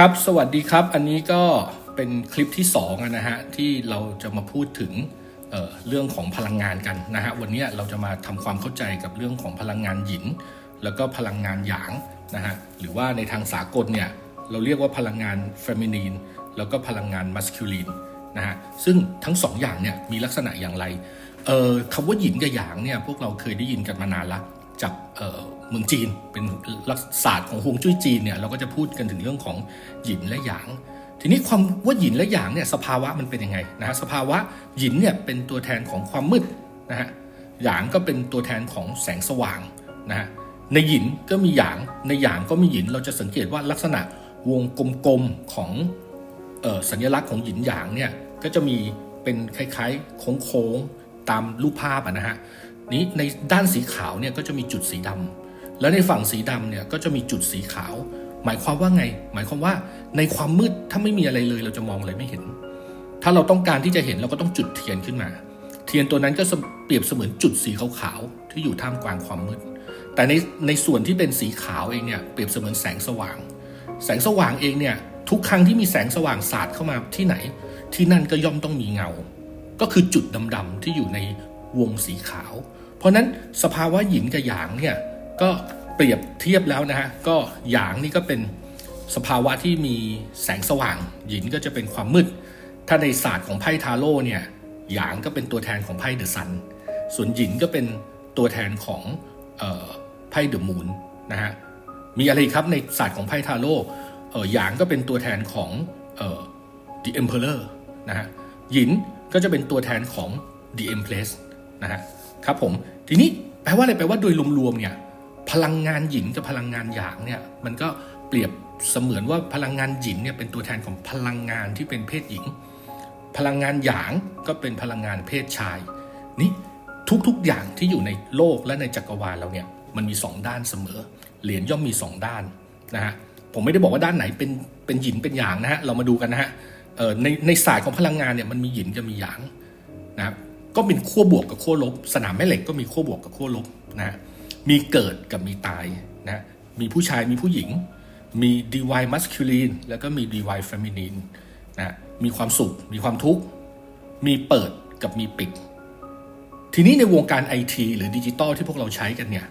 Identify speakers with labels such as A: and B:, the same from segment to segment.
A: ครับ สวัสดีครับ อันนี้ก็เป็นคลิปที่2อะนะฮะที่เราจะมาพูดถึงเเรื่องของพลังงานกันนะฮะวันนี้เราจะมาทำความเข้าใจกับเรื่องของพลังงานหยิน แล้วก็พลังงานหยางนะฮะหรือว่าในทางสากลเนี่ยเราเรียกว่าพลังงานเฟมินีนแล้วก็พลังงานมัสคิลีนนะฮะซึ่งทั้งสองอย่างเนี่ยมีลักษณะอย่างไรเอ่อคำว่าหยินกับหยางเนี่ยพวกเราเคยได้ยินกันมานานละ จากเมืองจีนเป็นลักษณะศาสตร์ของฮวงจุ้ยจีนเนี่ยเราก็จะพูดกันถึงเรื่องของหยินและหยาง ทีนี้ความว่าหยินและหยางเนี่ยสภาวะมันเป็นยังไงนะฮะสภาวะหยินเนี่ยเป็นตัวแทนของความมืดนะฮะหยางก็เป็นตัวแทนของแสงสว่างนะฮะในหยินก็มีหยางในหยางก็มีหยินเราจะสังเกตว่าลักษณะวงกลมๆของออสัญลักษณ์ของหยินหยางเนี่ยก็จะมีเป็นคล้ายๆโค้งๆตามรูปภาพนะฮะ นี้ในด้านสีขาวเนี่ยก็จะมีจุดสีดำแล้วในฝั่งสีดำเนี่ยก็จะมีจุดสีขาว หมายความว่าไง หมายความว่าในความมืดถ้าไม่มีอะไรเลย เราจะมองอะไรไม่เห็น ถ้าเราต้องการที่จะเห็นเราก็ต้องจุดเทียนขึ้นมา เทียนตัวนั้นก็เปรียบเสมือนจุดสีขาวๆที่อยู่ท่ามกลางความมืด แต่ในในส่วนที่เป็นสีขาวเองเนี่ยเปรียบเสมือนแสงสว่าง แสงสว่างเองเนี่ยทุกครั้งที่มีแสงสว่างสาดเข้ามาที่ไหน ที่นั่นก็ย่อมต้องมีเงา ก็คือจุดดำๆที่อยู่ใน วงสีขาว เพราะนั้นสภาวะหยินกับหยางเนี่ยก็เปรียบเทียบแล้วนะฮะก็หยางนี่ก็เป็นสภาวะที่มีแสงสว่างหยินก็จะเป็นความมืด ถ้าในศาสตร์ของไพ่ทาโร่เนี่ยหยางก็เป็นตัวแทนของไพ่เดอะซันส่วนหยินก็เป็นตัวแทนของไพ่เดอะมูนนะฮะมีอะไรครับในศาสตร์ของไพ่ทาโร่หยางก็เป็นตัวแทนของเอ่อ The Emperor นะฮะหยินก็จะเป็นตัวแทนของ The Empress นะฮะครับผมทีนี้แปลว่าอะไรแปลว่าโดยรวมๆเนี่ยพลังงานหยินกับพลังงานหยางเนี่ยมันก็เปรียบเสมือนว่าพลังงานหยินเนี่ยเป็นตัวแทนของพลังงานที่เป็นเพศหญิง พลังงานหยางก็เป็นพลังงานเพศชายนี่ทุกๆอย่างที่อยู่ในโลกและในจักรวาลเราเนี่ยมันมีสองด้านเสมอ เหรียญย่อมมีสองด้านนะฮะผมไม่ได้บอกว่าด้านไหนเป็นเป็นหยินเป็นหยางนะฮะเรามาดูกันนะฮะในในศาสตร์ของพลังงานเนี่ยมันมีหยินกับมีหยางนะครับ ก็เป็นขั้วบวกกับขั้วลบ สนามแม่เหล็กก็มีขั้วบวกกับขั้วลบนะฮะมีเกิดกับมีตายนะมีผู้ชายมีผู้หญิง มี divine masculine แล้วก็มี divine feminine นะมีความสุข มีความทุกข์ มีเปิดกับมีปิด ทีนี้ในวงการไอทีหรือดิจิตอลที่พวกเราใช้กันเนี่ย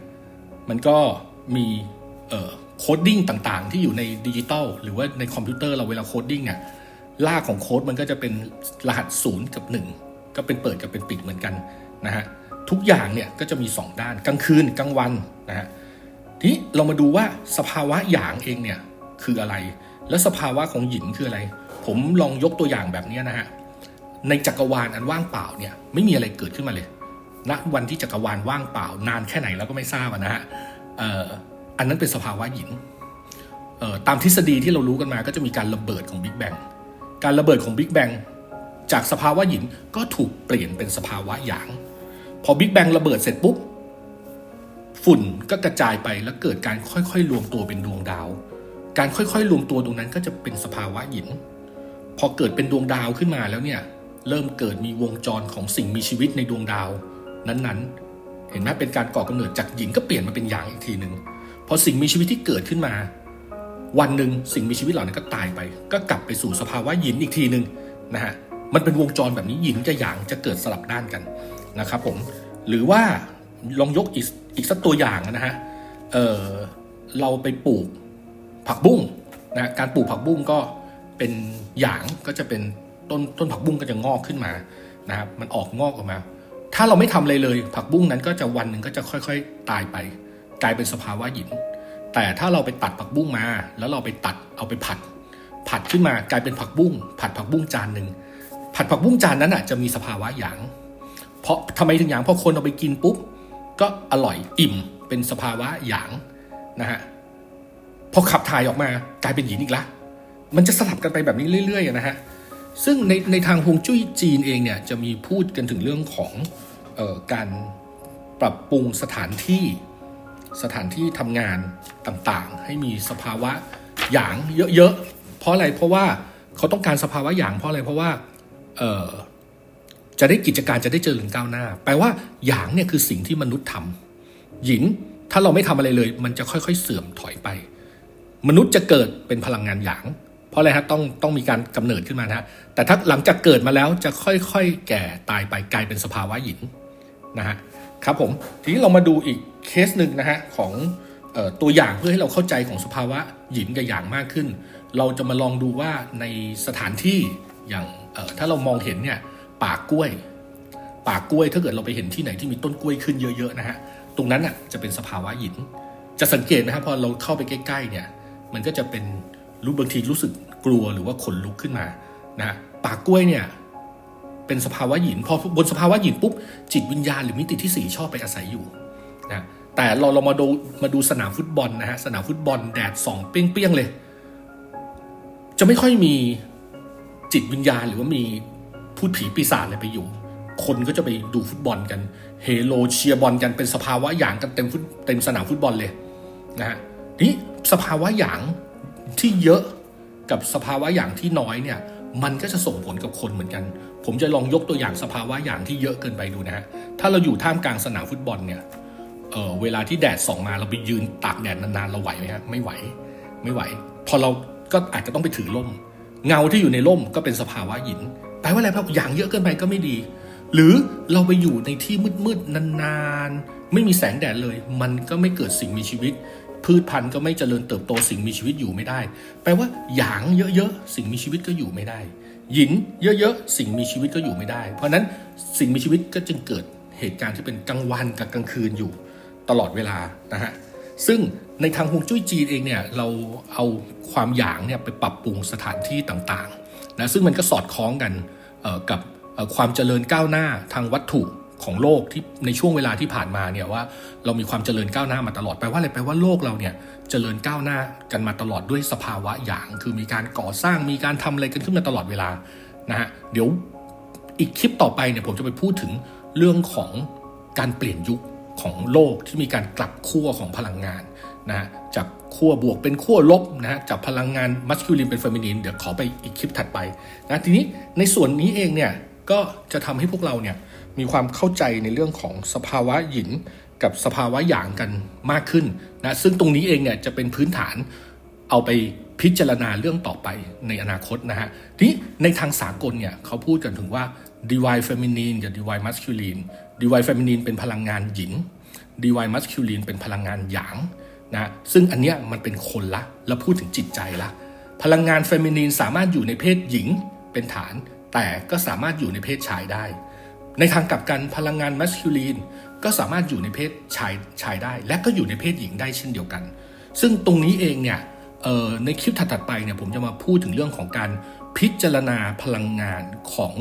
A: มันก็มีโคดดิ้งต่างๆ ที่อยู่ในดิจิตอลหรือว่าในคอมพิวเตอร์เราเวลาโคดดิ้งเนี่ยลากของโค้ดมันก็จะเป็นรหัสศูนย์กับ 1 ก็เป็นเปิดกับเป็นปิดเหมือนกันนะฮะทุกอย่างเนี่ยก็จะมี 2 ด้านกลางคืนกลางวันนะฮะทีนี้เรามาดูว่าสภาวะหยางเองเนี่ยคืออะไร และสภาวะของหยินคืออะไร ผมลองยกตัวอย่างแบบนี้นะฮะในจักรวาลอันว่างเปล่าเนี่ยไม่มีอะไรเกิดขึ้นมาเลยณวันที่จักรวาลว่างเปล่า นานแค่ไหนเราก็ไม่ทราบนะฮะเอ่ออันนั้นเป็นสภาวะหยินเอ่อตามทฤษฎีที่เรารู้กันมาก็จะมีการระเบิดของบิ๊กแบงการระเบิดของบิ๊กแบง จากสภาวะหยินก็ถูกเปลี่ยนเป็นสภาวะหยาง พอบิ๊กแบงระเบิดเสร็จปุ๊บ ฝุ่นก็กระจายไปแล้วเกิดการค่อยๆ รวมตัวเป็นดวงดาว การค่อยๆ รวมตัวตรงนั้นก็จะเป็นสภาวะหยิน พอเกิดเป็นดวงดาวขึ้นมาแล้วเนี่ยเริ่มเกิดมีวงจรของสิ่งมีชีวิตในดวงดาว นั้นๆ เห็นไหมเป็นการก่อกำเนิดจากหญิงก็เปลี่ยนมาเป็นหยางอีกทีหนึ่งพอสิ่งมีชีวิตที่เกิดขึ้นมา วันหนึ่งสิ่งมีชีวิตเหล่านั้นก็ตายไป ก็กลับไปสู่สภาวะหยินอีกทีหนึ่งนะฮะ มันเป็นวงจรแบบนี้หยินกับหยางจะเกิดสลับด้านกันนะครับผมหรือว่าลองยกอีกอีกสักตัวอย่างนะฮะเเราไปปลูกผักบุ้งนะการปลูกผักบุ้งก็เป็นหยางก็จะเป็นต้นต้นผักบุ้งก็จะงอกขึ้นมานะครับมันออกงอกออกมา ถ้าเราไม่ทำอะไรเลย ผักบุ้งนั้นก็จะวันหนึ่งก็จะค่อย ๆ ตายไป กลายเป็นสภาวะหยินแต่ถ้าเราไปตัดผักบุ้งมา แล้วเราไปตัดเอาไปผัด ผัดขึ้นมากลายเป็นผักบุ้งผัดผักบุ้งจานหนึ่ง ผัดผักบุ้งจานนั้นอะจะมีสภาวะหยาง เพราะทำไมถึงหยางเพราะคนเอาไปกินปุ๊บก็อร่อยอิ่มเป็นสภาวะหยางนะฮะพอขับถ่ายออกมากลายเป็นหยินอีกละมันจะสลับกันไปแบบนี้เรื่อยๆนะฮะซึ่งในในทางฮวงจุ้ยจีนเองเนี่ยจะมีพูดกันถึงเรื่องของออการปรับปรุงสถานที่สถานที่ทำงานต่างๆ ให้มีสภาวะหยางเยอะๆเพราะอะไรเพราะว่าเขาต้องการสภาวะหยางเพราะอะไรเพราะว่า จะได้กิจการจะได้เจริญก้าวหน้า แปลว่าหยางเนี่ยคือสิ่งที่มนุษย์ทำหยินถ้าเราไม่ทำอะไรเลย มันจะค่อยๆ เสื่อมถอยไป มนุษย์จะเกิดเป็นพลังงานหยาง เพราะอะไรฮะต้องต้องมีการกำเนิดขึ้นมานะฮะแต่ถ้าหลังจากเกิดมาแล้วจะค่อยๆ แก่ตายไปกลายเป็นสภาวะหยินนะฮะครับผมทีนี้เรามาดูอีกเคสหนึ่งนะฮะของออตัวอย่างเพื่อให้เราเข้าใจของสภาวะหยินกับหยางมากขึ้น เราจะมาลองดูว่าในสถานที่ อย่างถ้าเรามองเห็นเนี่ยป่ากล้วย ป่ากล้วยถ้าเกิดเราไปเห็นที่ไหนที่มีต้นกล้วยขึ้นเยอะๆนะฮะตรงนั้นอะจะเป็นสภาวะหิน จะสังเกตนะครับพอเราเข้าไปใกล้ๆเนี่ยมันก็จะเป็นรู้บางทีรู้สึกกลัวหรือว่าขนลุกขึ้นมานะฮะป่ากล้วยเนี่ยเป็นสภาวะหินพอบนสภาวะหินปุ๊บจิตวิญญาณหรือมิติที่สี่ชอบไปอาศัยอยู่นะแต่เราเรามาดูมาดูสนามฟุตบอลนะฮะสนามฟุตบอลแดดส่องเปรี้ยงๆเลย จะไม่ค่อยมี จิตวิญญาณหรือว่ามีพูดผีปีศาจอะไรไปอยู่ คนก็จะไปดูฟุตบอลกัน เฮโลเชียร์บอลกันเป็นสภาวะอย่างกันเต็มฟุตเต็มสนามฟุตบอลเลยนะฮะนี่สภาวะอย่างที่เยอะกับสภาวะอย่างที่น้อยเนี่ย มันก็จะส่งผลกับคนเหมือนกัน ผมจะลองยกตัวอย่างสภาวะอย่างที่เยอะเกินไปดูนะฮะถ้าเราอยู่ท่ามกลางสนามฟุตบอลเนี่ยเออเวลาที่แดดส่องมาเราไปยืนตากแดดนานๆเราไหวไหมฮะไม่ไหว ไม่ไหว พอเราก็อาจจะต้องไปถือร่ม เงาที่อยู่ในร่มก็เป็นสภาวะหยินแปลว่าอะไรครับอย่างเยอะเกินไปก็ไม่ดี หรือเราไปอยู่ในที่มืดๆนานๆ ไม่มีแสงแดดเลย มันก็ไม่เกิดสิ่งมีชีวิต พืชพันธุ์ก็ไม่เจริญเติบโตสิ่งมีชีวิตอยู่ไม่ได้ แปลว่าหยางเยอะๆสิ่งมีชีวิตก็อยู่ไม่ได้ หยินเยอะๆสิ่งมีชีวิตก็อยู่ไม่ได้ เพราะนั้นสิ่งมีชีวิตก็จึงเกิดเหตุการณ์ที่เป็นกลางวันกับกลางคืนอยู่ตลอดเวลานะฮะซึ่ง ในทางฮวงจุ้ยจีนเองเนี่ยเราเอาความหยางเนี่ยไปปรับปรุงสถานที่ต่างๆนะซึ่งมันก็สอดคล้องกันกับความเจริญก้าวหน้าทางวัตถุของโลกที่ในช่วงเวลาที่ผ่านมาเนี่ยว่าเรามีความเจริญก้าวหน้ามาตลอดแปลว่าอะไรแปลว่าโลกเราเนี่ยเจริญก้าวหน้ากันมาตลอดด้วยสภาวะหยาง คือมีการก่อสร้างมีการทำอะไรกันขึ้นมาตลอดเวลานะฮะเดี๋ยวอีกคลิปต่อไปเนี่ยผมจะไปพูดถึงเรื่องของการเปลี่ยนยุคของโลกที่มีการกลับขั้วของพลังงาน นะจากขั้วบวกเป็นขั้วลบนะฮะจากพลังงานมัสคิลินเป็นเฟมินีนเดี๋ยวขอไปอีกคลิปถัดไปนะทีนี้ในส่วนนี้เองเนี่ยก็จะทำให้พวกเราเนี่ยมีความเข้าใจในเรื่องของสภาวะหยินกับสภาวะหยางกันมากขึ้นนะซึ่งตรงนี้เองเนี่ยจะเป็นพื้นฐานเอาไปพิจารณาเรื่องต่อไปในอนาคตนะฮะทีนี้ในทางสากลเนี่ยเขาพูดกันถึงว่า divine feminine กับ divine masculine divine feminine เป็นพลังงานหยิน divine masculine เป็นพลังงานหยาง นะซึ่งอันเนี้ยมันเป็นคนละ แล้วพูดถึงจิตใจละ พลังงานเฟมินีนสามารถอยู่ในเพศหญิงเป็นฐาน แต่ก็สามารถอยู่ในเพศชายได้ ในทางกลับกันพลังงานมัสคิลีนก็สามารถอยู่ในเพศชายชายได้ และก็อยู่ในเพศหญิงได้เช่นเดียวกัน ซึ่งตรงนี้เองเนี่ยในคลิปถัดๆไปเนี่ยผมจะมาพูดถึงเรื่องของการพิจารณาพลังงานของ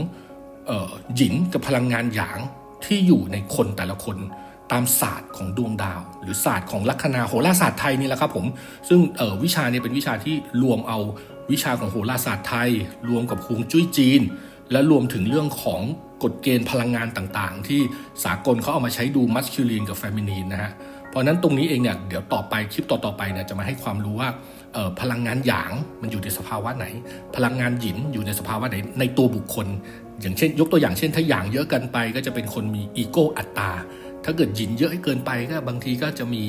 A: หญิงกับพลังงานหยางที่อยู่ในคนแต่ละคน ตามศาสตร์ของดวงดาว หรือศาสตร์ของลัคนาโหราศาสตร์ไทยนี่แหละครับผมซึ่งออวิชาเนี่ยเป็นวิชาที่รวมเอาวิชาของโหราศาสตร์ไทย รวมกับฮวงจุ้ยจีน และรวมถึงเรื่องของกฎเกณฑ์พลังงานต่างๆ ที่สากลเขาเอามาใช้ดูมัสคิลีนกับเฟมินีนนะฮะเพราะนั้นตรงนี้เองเนี่ยเดี๋ยวต่อไปคลิปต่อๆไปเนี่ยจะมาให้ความรู้ว่าพลังงานหยางมันอยู่ในสภาวะไหน พลังงานหยินอยู่ในสภาวะไหนในตัวบุคคล อย่างเช่น ยกตัวอย่างเช่นถ้าหยางเยอะเกินไปก็จะเป็นคนมีอีโก้อัตตา ถ้าเกิดหยินเยอะเกินไปก็บางทีก็จะมี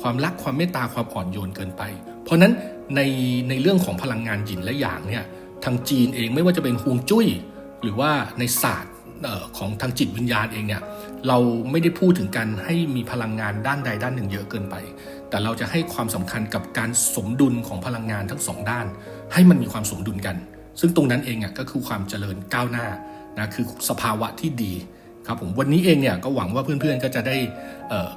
A: ความรักความเมตตาความอ่อนโยนเกินไป เพราะนั้นในในเรื่องของพลังงานหยินและหยางเนี่ยทางจีนเองไม่ว่าจะเป็นฮวงจุ้ย หรือว่าในศาสตร์ของทางจิตวิญญาณเองเนี่ยเราไม่ได้พูดถึงการให้มีพลังงานด้านใดด้านหนึ่งเยอะเกินไป แต่เราจะให้ความสำคัญกับการสมดุลของพลังงานทั้งสองด้าน ให้มันมีความสมดุลกัน ซึ่งตรงนั้นเองอะก็คือความเจริญก้าวหน้านะคือสภาวะที่ดี ครับผมวันนี้เองเนี่ยก็หวังว่าเพื่อนๆก็จะได้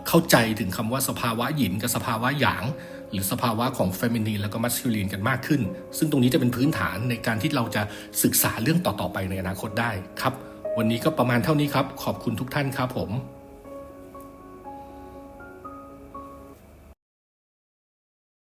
A: เข้าใจถึงคำว่าสภาวะหยินกับสภาวะหยาง หรือสภาวะของเฟมินีนแล้วก็มัสคิลีนกันมากขึ้น ซึ่งตรงนี้จะเป็นพื้นฐานในการที่เราจะศึกษาเรื่องต่อๆไปในอนาคตได้ครับ วันนี้ก็ประมาณเท่านี้ครับ ขอบคุณทุกท่านครับผม